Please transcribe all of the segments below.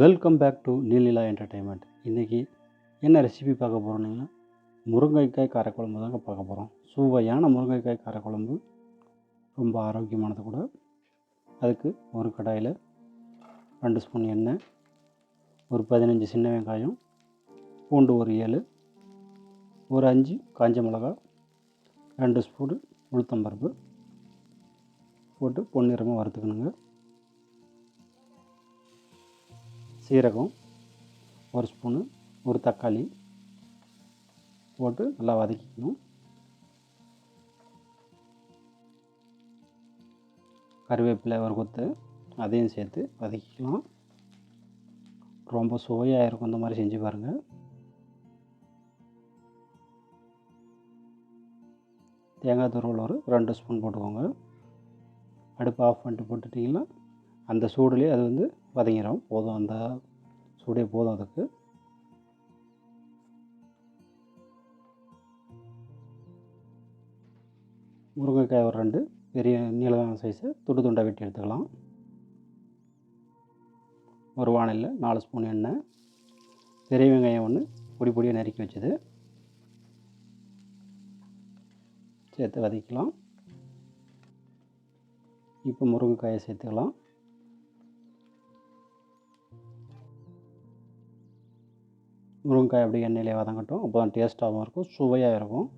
Welcome back to Neelila entertainment இன்றைக்கி என்ன recipe பார்க்க போகிறோம்னா முருங்கைக்காய் காரக்குழம்பு தாங்க பார்க்க போகிறோம் சுவையான முருங்கைக்காய் காரக்குழம்பு. ரொம்ப ஆரோக்கியமானது கூட. அதுக்கு ஒரு கடாயில் ரெண்டு ஸ்பூன் எண்ணெய் ஒரு பதினஞ்சு சின்ன வெங்காயம் பூண்டு ஒரு ஏழு ஒரு அஞ்சு காஞ்ச மிளகா ரெண்டு ஸ்பூன் உளுத்தம்பருப்பு போட்டு பொன்னிறமாக வறுத்துக்கணுங்க. சீரகம் ஒரு ஸ்பூனு ஒரு தக்காளி போட்டு நல்லா வதக்கிக்கணும். கருவேப்பிலை ஒரு கொத்து அதையும் சேர்த்து வதக்கிக்கலாம். ரொம்ப சுவையாக இருக்கும் இந்த மாதிரி செஞ்சு பாருங்கள் தேங்காய் துருவல் ஒரு ரெண்டு ஸ்பூன் போட்டுக்கோங்க. அடுப்பு ஆஃப் பண்ணிட்டு போட்டுட்டிங்கன்னா அந்த சூடுலேயே அது வந்து வதங்கிடும் போதும் அந்த சூடே போதும் அதுக்கு. முருங்கைக்காய் ஒரு ரெண்டு பெரிய நீளமான சைஸு துண்டு துண்டாக வெட்டி எடுத்துக்கலாம். ஒரு வானலில் நாலு ஸ்பூன் எண்ணெய் பெரிய வெங்காயம் ஒன்று பொடி பொடியாக நறுக்கி வச்சது. சேர்த்து வதக்கலாம் இப்போ முருங்கைக்காயை சேர்த்துக்கலாம். முருங்கைக்காய் அப்படியே எண்ணெயிலே வதங்கட்டும். அப்போ தான் டேஸ்ட்டாகவும் இருக்கும் சுவையாக இருக்கும்.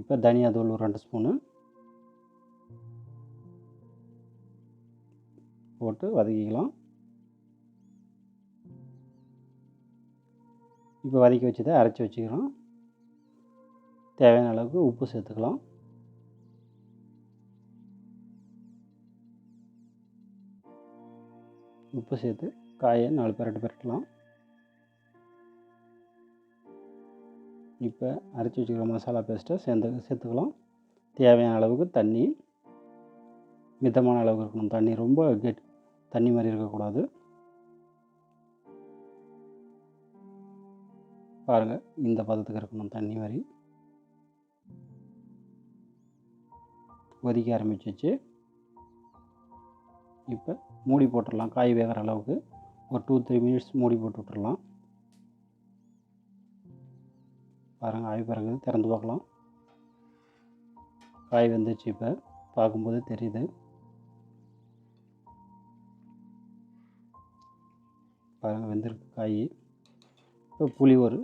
இப்போ தனியா தூள் ஒரு ரெண்டு ஸ்பூனு போட்டு வதக்கிக்கலாம். இப்போ வதக்கி வச்சதை அரைச்சி வச்சுக்கிறோம் தேவையான அளவுக்கு உப்பு சேர்த்துக்கலாம். உப்பு சேர்த்து காயை நாலு பெரட்டு பெரட்டலாம் இப்போ அரைச்சி வச்சுக்கிற மசாலா பேஸ்ட்டை சேர்ந்து சேர்த்துக்கலாம். தேவையான அளவுக்கு தண்ணி மிதமான அளவுக்கு இருக்கணும். தண்ணி ரொம்ப கெட் தண்ணி மாதிரி இருக்கக்கூடாது. பாருங்கள் இந்த பதத்துக்கு இருக்கணும் தண்ணி மாதிரி. கொதிக்க ஆரம்பிச்சிச்சு இப்போ மூடி போட்டுடலாம் காய் வேகிற அளவுக்கு. ஒரு டூ த்ரீ மினிட்ஸ் மூடி போட்டு விட்டுறலாம். பாருங்கள் ஆய் பாருங்கள் திறந்து பார்க்கலாம். காய் வந்துச்சு இப்போ. பார்க்கும்போது தெரியுது. பாருங்கள் வெந்திருக்கு காய். இப்போ புளி ஒரு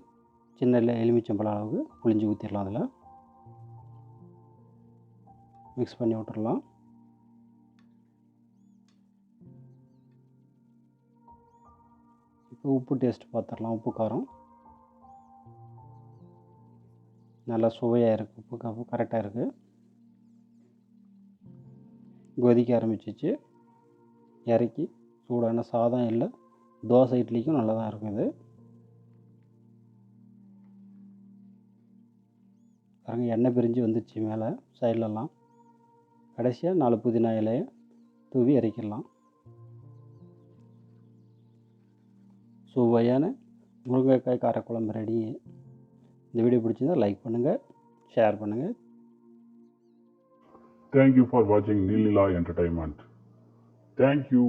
சின்ன எலுமிச்சம்பழம் அளவுக்கு புளிஞ்சு ஊற்றிடலாம் அதில். மிக்ஸ் பண்ணி விட்டுடலாம் உப்பு டேஸ்ட் பார்த்துடலாம் உப்பு காரம். நல்லா சுவையாக இருக்குது உப்பு காரம். கரெக்டாக இருக்குது கொதிக்க ஆரம்பிச்சிச்சு. இறக்கி சூடான சாதம் இல்லை தோசை இட்லிக்கும் நல்லா தான் இருக்கும் இது பாருங்க எண்ணெய் பிரிஞ்சு வந்துடுச்சு மேலே சைட்லலாம் கடைசியாக நாலு புதினா இலையை தூவி இறக்கிடலாம். சுவையான முருங்கைக்காய் காரக்குழம்பு ரெடி இந்த வீடியோ பிடிச்சிருந்தால் லைக் பண்ணுங்கள் ஷேர் பண்ணுங்கள் தேங்க்யூ ஃபார் வாட்சிங் watching என்டர்டைன்மெண்ட் தேங்க்யூ